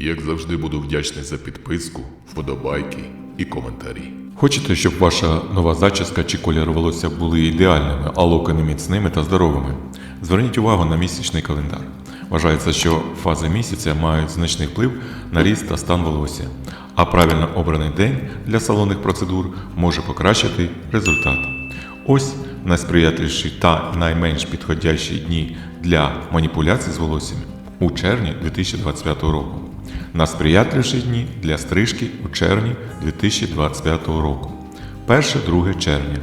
Як завжди буду вдячний за підписку, вподобайки і коментарі. Хочете, щоб ваша нова зачіска чи колір волосся були ідеальними, а локони міцними та здоровими? Зверніть увагу на місячний календар. Вважається, що фази місяця мають значний вплив на ріст та стан волосся, а правильно обраний день для салонних процедур може покращити результат. Ось найсприятливіші та найменш підходящі дні для маніпуляцій з волоссям у червні 2025 року. Найсприятливіші дні для стрижки у червні 2025 року. 1-2 червня.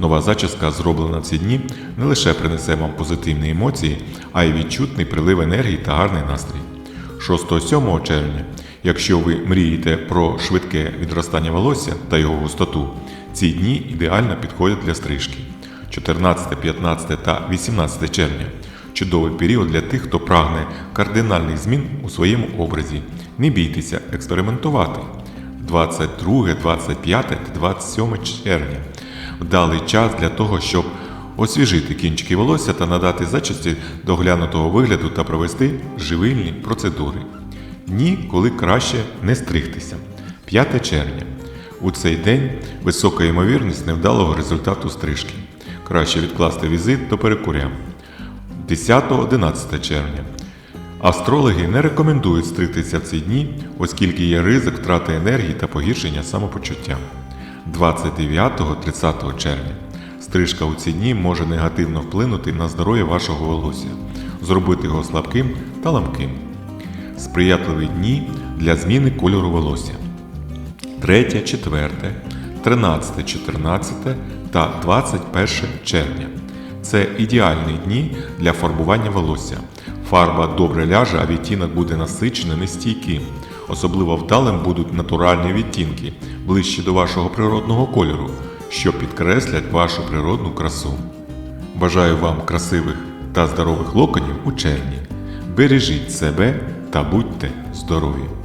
Нова зачіска, зроблена в ці дні, не лише принесе вам позитивні емоції, а й відчутний прилив енергії та гарний настрій. 6-7 червня, якщо ви мрієте про швидке відростання волосся та його густоту, ці дні ідеально підходять для стрижки. 14, 15 та 18 червня чудовий період для тих, хто прагне кардинальних змін у своєму образі. Не бійтеся експериментувати. 22, 25 та 27 червня вдалий час для того, щоб освіжити кінчики волосся та надати зачісті доглянутого вигляду та провести живильні процедури. Дні, коли краще не стригтися. 5 червня. У цей день висока ймовірність невдалого результату стрижки. Краще відкласти візит до перекуря. 10-11 червня. Астрологи не рекомендують стригтися в ці дні, оскільки є ризик втрати енергії та погіршення самопочуття. 29-30 червня. Стрижка у ці дні може негативно вплинути на здоров'я вашого волосся, зробити його слабким та ламким. Сприятливі дні для зміни кольору волосся. 3, 4, 13, 14 та 21 червня. Це ідеальні дні для фарбування волосся. Фарба добре ляже, а відтінок буде насиченим і стійким. Особливо вдалим будуть натуральні відтінки, ближчі до вашого природного кольору, що підкреслять вашу природну красу. Бажаю вам красивих та здорових локонів у червні. Бережіть себе та будьте здорові!